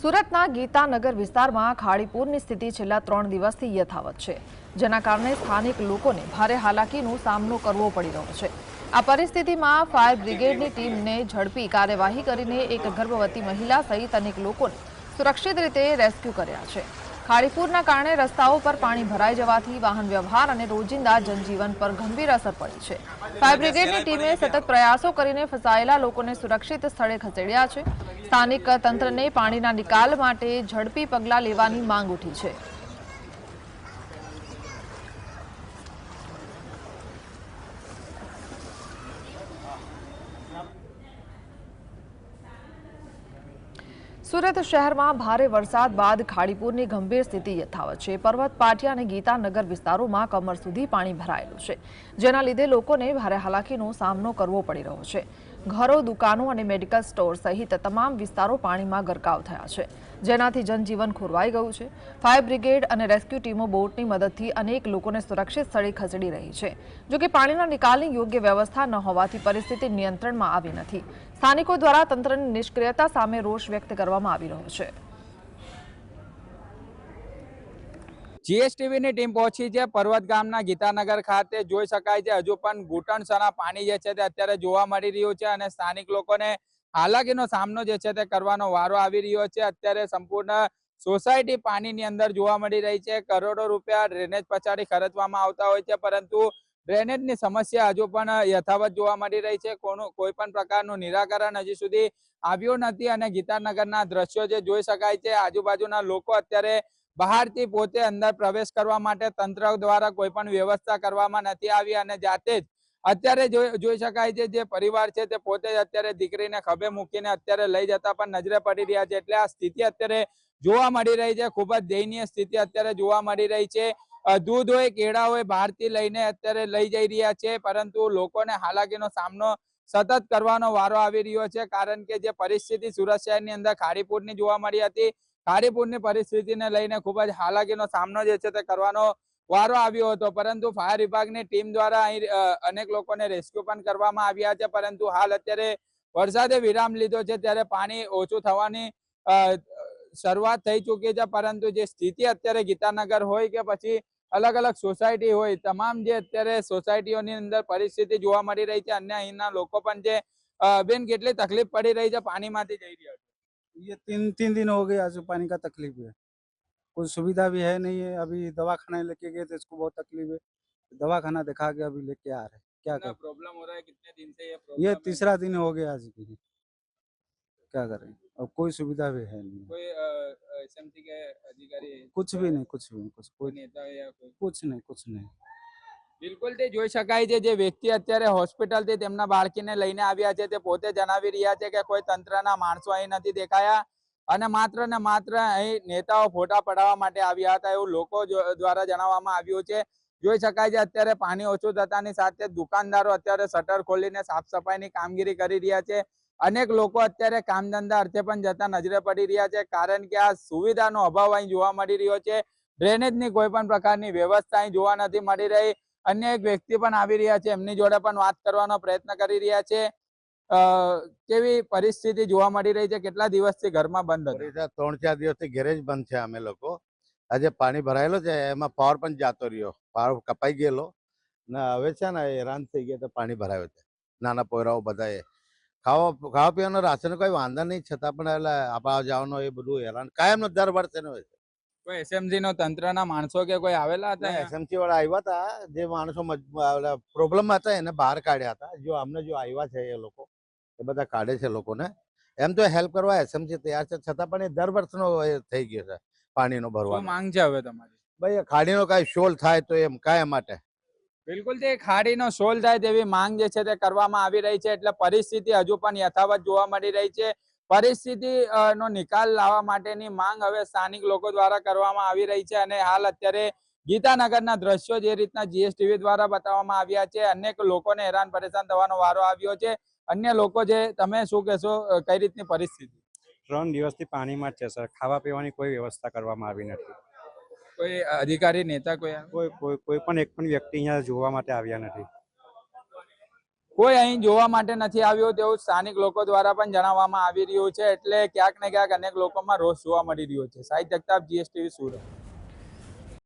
સુરતના ગીતાનગર વિસ્તારમાં ખાડીપુરની સ્થિતિ છેલ્લા ત્રણ દિવસથી યથાવત છે, જેના કારણે સ્થાનિક લોકોને ભારે હાલાકીનો સામનો કરવો પડી રહ્યો છે. આ પરિસ્થિતિમાં ફાયર બ્રિગેડની ટીમને ઝડપી કાર્યવાહી કરીને એક ગર્ભવતી મહિલા સહિત અનેક લોકોને સુરક્ષિત રીતે રેસ્ક્યુ કર્યા છે. ખાડીપુરના કારણે રસ્તાઓ પર પાણી ભરાઈ જવાથી વાહન વ્યવહાર અને રોજિંદા જનજીવન પર ગંભીર અસર પડી છે. ફાયર બ્રિગેડની ટીમે સતત પ્રયાસો કરીને ફસાયેલા લોકોને સુરક્ષિત સ્થળે ખસેડ્યા છે. સ્થાનિક તંત્રને પાણીના નિકાલ માટે ઝડપી પગલાં લેવાની માંગ ઉઠી છે. સુરત શહેરમાં ભારે વરસાદ બાદ ખાડીપુરની ગંભીર સ્થિતિ યથાવત છે. પર્વત, પાટિયા અને ગીતાનગર વિસ્તારોમાં કમર સુધી પાણી ભરાયેલું છે, જેના લીધે લોકોને ભારે હાલાકીનો સામનો કરવો પડી રહ્યો છે. ઘરો, દુકાનો અને મેડિકલ સ્ટોર સહિત તમામ વિસ્તારો પાણીમાં ગરકાવ થયા છે. જેનાથી જનજીવન ખોરવાઈ ગયું છે. ફાયર બ્રિગેડ અને રેસ્ક્યુ ટીમો બોટની મદદથી અનેક લોકોને સુરક્ષિત સ્થળે ખસેડી રહી છે. જોકે પાણીના નિકાલની યોગ્ય વ્યવસ્થા ન હોવાથી પરિસ્થિતિ નિયંત્રણમાં આવી નથી. સ્થાનિકો દ્વારા તંત્રની નિષ્ક્રિયતા સામે રોષ વ્યક્ત કરવામાં આવી રહ્યો છે. જીએસટીવી ની ટીમ પહોંચી છે. પર્વત ગામના ગીતાનગર ખાતે જોઈ શકાય છે. હજુ પણ ઘૂંટણસના પાણી જે છે તે અત્યારે જોવા મળી રહ્યું છે અને સ્થાનિક લોકોને હાલાકીનો સામનો જે છે તે કરવાનો વારો આવી રહ્યો છે. અત્યારે સંપૂર્ણ સોસાયટી પાણીની અંદર જોવા મળી રહી છે. કરોડો રૂપિયા ડ્રેનેજ પછાડી ખર્ચવામાં આવતા હોય છે, પરંતુ ડ્રેનેજની સમસ્યા હજુ પણ યથાવત જોવા મળી રહી છે. કોનું, કોઈ પણ પ્રકારનું નિરાકરણ હજી સુધી આવ્યું નથી અને ગીતાનગરના દ્રશ્યો જે જોઈ શકાય છે, આજુબાજુના લોકો અત્યારે બહારથી પોતે અંદર પ્રવેશ કરવા માટે તંત્ર દ્વારા કોઈ પણ વ્યવસ્થા કરવામાં નથી આવી અને જાતે જ અત્યારે જોઈ શકાય છે જે પરિવાર છે તે પોતે જ અત્યારે દીકરીને ખભે મૂકીને અત્યારે લઈ જતા પણ નજરે પડી રહ્યા છે. એટલે આ સ્થિતિ અત્યારે જોવા મળી રહી છે. ખૂબ જ દયનીય સ્થિતિ અત્યારે જોવા મળી રહી છે. દૂધ હોય, કેળા હોય, બહારથી લઈને અત્યારે લઈ જઈ રહ્યા છે. પરંતુ લોકોને હાલાકીનો સામનો સતત કરવાનો વારો આવી રહ્યો છે. કારણ કે જે પરિસ્થિતિ સુરત શહેરની અંદર ખાડીપુરની જોવા મળી હતી ખાડીપુરની પરિસ્થિતિને લઈને ખૂબ જ હાલાકીનો સામનો જે છે તે કરવાનો વારો આવ્યો હતો. પરંતુ ફાયર વિભાગની ટીમ દ્વારા અહીં અનેક લોકોને રેસ્ક્યુ પણ કરવામાં આવ્યા છે. પરંતુ હાલ અત્યારે વરસાદે વિરામ લીધો છે. ત્યારે પાણી ઓછું થવાની શરૂઆત થઈ ચૂકી છે. પરંતુ જે સ્થિતિ અત્યારે ગીતાનગર હોય કે પછી અલગ અલગ સોસાયટી હોય, તમામ જે અત્યારે સોસાયટીઓની અંદર પરિસ્થિતિ જોવા મળી રહી છે. અને અહીંના લોકો પણ જે બેન કેટલી તકલીફ પડી રહી છે પાણીમાંથી જઈ રહ્યા છે. ये तीन तीन दिन हो गए आज पानी का तकलीफ़ है। कोई सुविधा भी है नहीं है अभी दवा खाना लेके गए थे इसको बहुत तकलीफ़ है। दवा खाना दिखा के अभी लेके आ रहे हैं। क्या करें? प्रॉब्लम हो रहा है? कितने दिन से ये ये? तीसरा दिन हो गया आज भी। क्या करें? अब कोई सुविधा भी है नहीं। कोई एसएमसी के अधिकारी कुछ भी नहीं कुछ भी नहीं कुछ कोई नेता या कुछ नहीं कुछ नहीं। બિલકુલ તે જોઈ શકાય છે જે વ્યક્તિ અત્યારે હોસ્પિટલથી તેમના બાળકીને લઈને આવ્યા છે તે પોતે જણાવી રહ્યા છે કે કોઈ તંત્રના માણસો અહીં નથી દેખાયા અને માત્ર ને માત્ર અહીં નેતાઓ ફોટા પડાવવા માટે આવ્યા હતા એવું લોકો દ્વારા જણાવવામાં આવ્યું છે. જોઈ શકાય છે અત્યારે પાણી ઓછું થતાની સાથે દુકાનદારો અત્યારે શટર ખોલીને સાફ સફાઈની કામગીરી કરી રહ્યા છે. અનેક લોકો અત્યારે કામ ધંધા અર્થે પણ જતા નજરે પડી રહ્યા છે કારણ કે આ સુવિધાનો અભાવ અહીં જોવા મળી રહ્યો છે. ડ્રેનેજની કોઈ પણ પ્રકારની વ્યવસ્થા અહીં જોવા નથી મળી રહી. અન્ય એક વ્યક્તિ પણ આવી રહ્યા છે એમની જોડે પણ વાત કરવાનો પ્રયત્ન કરી રહ્યા છે. અ, કેવી પરિસ્થિતિ જોવા મળી રહી છે? કેટલા દિવસથી ઘરમાં બંધ હતા? ત્રણ ચાર દિવસથી ગેરેજ બંધ છે અમે લોકો. આજે પાણી ભરાયેલો છે એમાં પાવર પણ જતો રહ્યો. પાવર કપાઈ ગયેલો. ને હવે છે ને હેરાન થઈ ગયા તો પાણી ભરાયો છે. નાના પોયરાઓ બધાએ. ખાવા ખાવા પીવાનો રાશન કોઈ વાંધા નહીં છતાં પણ એટલે આપવા જવાનો એ બધું હેરાન. કાયમ દર વર્ષે હોય છે. કોઈ એસએમસી નો તંત્રના માણસો કે કોઈ આવેલા હતા એસએમસી વાળા આવ્યા હતા. જે માણસો પ્રોબ્લેમ હતા એને બહાર કાઢ્યા હતા. જો અમને જો આવ્યા છે એ લોકો એ બધા કાઢે છે લોકોને. એમ તો હેલ્પ કરવા એસએમસી તૈયાર છે. છતાં પણ એ દર વર્ષનો થઈ ગયો છે પાણીનો ભરવા માંગ છે હવે તમારી? ભાઈ ખાડીનો કાંઈ શોલ થાય તો એમ કાયમ માટે. બિલકુલ તે ખાડીનો સોલ થાય તેવી માંગ જે છે તે કરવામાં આવી રહી છે. એટલે પરિસ્થિતિ હજુ પણ યથાવત જોવા મળી રહી છે. પરિસ્થિતિ નો નિકાલ લાવવા માટેની માંગ હવે સ્થાનિક લોકો દ્વારા કરવામાં આવી રહી છે અને હાલ અત્યારે ગીતાનગરના દ્રશ્યો જે રીતના જીએસટીવી દ્વારા બતાવવામાં આવ્યા છે અનેક લોકોને હેરાન પરેશાન થવાનો વારો આવ્યો છે. અન્ય લોકો જે તમે શું કહેશો કઈ રીતની પરિસ્થિતિ? ત્રણ દિવસથી પાણીમાં જ છે સર. ખાવા પીવાની કોઈ વ્યવસ્થા કરવામાં આવી નથી. કોઈ અધિકારી નેતા કોઈ કોઈ કોઈ પણ એક પણ વ્યક્તિ અહીંયા જોવા માટે આવ્યા નથી. કોઈ અહીં જોવા માટે નથી આવ્યો તેવું સ્થાનિક લોકો દ્વારા પણ જણાવવામાં આવી રહ્યું છે. એટલે ક્યાંક ને ક્યાંક અનેક લોકોમાં રોષ જોવા મળી રહ્યો છે. સાહિત્ય જગતાપ જીએસટીવી સુરત.